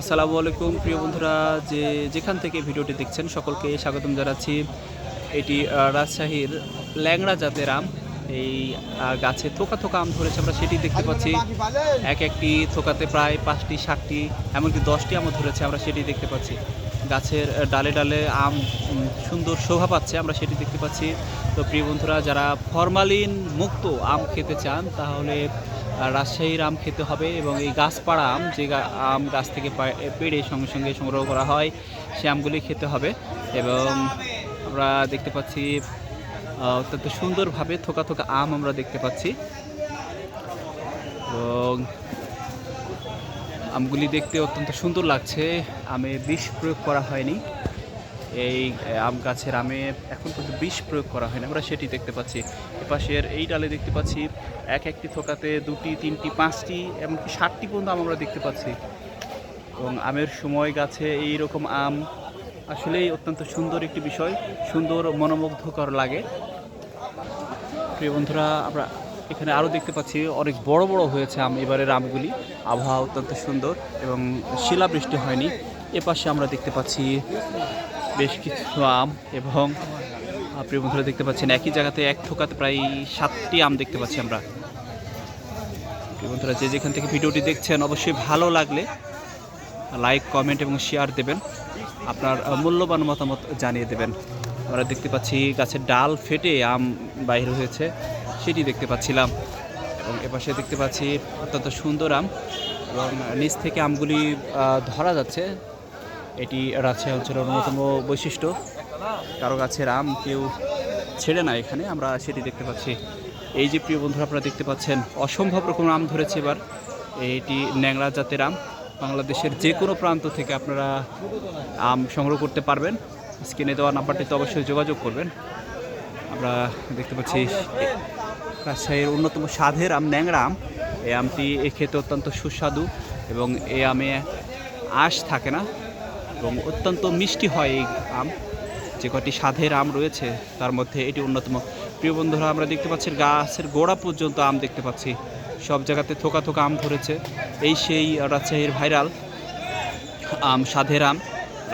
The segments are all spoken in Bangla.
আসসালামু আলাইকুম, প্রিয় বন্ধুরা, যে যেখান থেকে ভিডিওটি দেখছেন, সকলকে স্বাগতম জানাচ্ছি। এটি রাজশাহীর ল্যাংড়া জাতের আম। এই গাছে থোকা থোকা আম ধরেছে আমরা, সেটি দেখতে পাচ্ছি। এক একটি থোকাতে প্রায় পাঁচটি ষাটটি এমনকি দশটি আমও ধরেছে আমরা, সেটি দেখতে পাচ্ছি। গাছের ডালে ডালে আম সুন্দর শোভা পাচ্ছে আমরা, সেটি দেখতে পাচ্ছি। তো প্রিয় বন্ধুরা, যারা ফরমালিন মুক্ত আম খেতে চান, তাহলে রাজশাহীর আম খেতে হবে এবং এই গাছপাড়া আম, যে আম গাছ থেকে পেড়ে সঙ্গে সঙ্গে সংগ্রহ করা হয়, সে আমগুলি খেতে হবে এবং আমরা দেখতে পাচ্ছি অত্যন্ত সুন্দরভাবে থোকা থোকা আম আমরা দেখতে পাচ্ছি এবং আমগুলি দেখতে অত্যন্ত সুন্দর লাগছে। আমে বিষ প্রয়োগ করা হয়নি। এই আম গাছের আমে এখন পর্যন্ত বিষ প্রয়োগ করা হয়নি। আমরা সেটি দেখতে পাচ্ছি। এপাশের এই ডালে দেখতে পাচ্ছি এক একটি থোকাতে দুটি, তিনটি, পাঁচটি, এমনকি ষাটটি পর্যন্ত আম আমরা দেখতে পাচ্ছি। এবং আমের সময় গাছে এই রকম আম আসলেই অত্যন্ত সুন্দর একটি বিষয়। সুন্দর, মনোমুগ্ধকর লাগে। প্রিয় বন্ধুরা, আমরা এখানে আরও দেখতে পাচ্ছি অনেক বড় বড় হয়েছে আম। এবারের আমগুলি আবহাওয়া অত্যন্ত সুন্দর এবং শিলাবৃষ্টি হয়নি। এপাশে আমরা দেখতে পাচ্ছি বেশ কিছু আম এবং আপনি বন্ধুরা দেখতে পাচ্ছেন, একই জায়গাতে এক থোকাতে প্রায় সাতটি আম দেখতে পাচ্ছি আমরা। বন্ধুরা, যে যেখান থেকে ভিডিওটি দেখছেন, অবশ্যই ভালো লাগলে লাইক, কমেন্ট এবং শেয়ার দেবেন। আপনার মূল্যবান মতামত জানিয়ে দেবেন। আমরা দেখতে পাচ্ছি গাছের ডাল ফেটে আম বাইর হয়েছে, সেটি দেখতে পাচ্ছিলাম। এবং এপাশে দেখতে পাচ্ছি অত্যন্ত সুন্দর আম এবং নিচ থেকে আমগুলি ধরা যাচ্ছে। এটি রাজশাহী অঞ্চলের অন্যতম বৈশিষ্ট্য। কারও গাছের আম কেউ ছেড়ে না এখানে, আমরা সেটি দেখতে পাচ্ছি। এই যে প্রিয় বন্ধুরা, আপনারা দেখতে পাচ্ছেন, অসম্ভব রকম আম ধরেছে এবার। এটি ন্যাংরা জাতের আম বাংলাদেশের যে কোনো প্রান্ত থেকে আপনারা আম সংগ্রহ করতে পারবেন। স্ক্রিনে দেওয়া নাম্বারটিতে অবশ্যই যোগাযোগ করবেন। আমরা দেখতে পাচ্ছি, রাজশাহীর অন্যতম স্বাদের আম ন্যাংরা আম। এই আমটি খেতে অত্যন্ত সুস্বাদু এবং এই আমে আঁশ থাকে না। এবং অত্যন্ত মিষ্টি হয় এই আম। যে কটি স্বাদের আম রয়েছে, তার মধ্যে এটি অন্যতম। প্রিয় বন্ধুরা, আমরা দেখতে পাচ্ছি গাছের গোড়া পর্যন্ত আম দেখতে পাচ্ছি। সব জায়গাতে থোকা থোকা আম ধরেছে। এই সেই রাজশাহীর ভাইরাল আম, স্বাদের আম।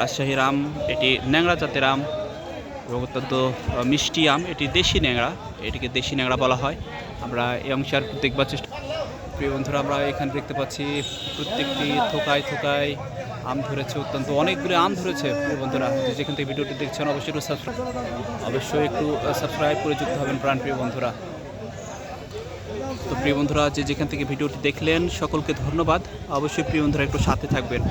রাজশাহীর আম, এটি ন্যাংরা জাতের আম এবং অত্যন্ত মিষ্টি আম। এটি দেশি ন্যাংরা এটিকে দেশি ন্যাংরা বলা হয়। আমরা এই অংশে আর দেখবার চেষ্টা প্রিয় বন্ধুরা, আমরা এখানে দেখতে পাচ্ছি প্রত্যেকটি থোকায় থোকায় আম ধরেছে অত্যন্ত, অনেকগুলো আম ধরেছে। বন্ধুরা যেখান থেকে ভিডিওটি দেখছেন, অবশ্যই একটু সাবস্ক্রাইব অবশ্যই একটু সাবস্ক্রাইব করে যুক্ত হবেন প্রাণপ্রিয় বন্ধুরা। তো প্রিয় বন্ধুরা, যে যেখান থেকে ভিডিওটি দেখলেন, সকলকে ধন্যবাদ। অবশ্যই প্রিয় বন্ধুরা, একটু সাথে থাকবেন।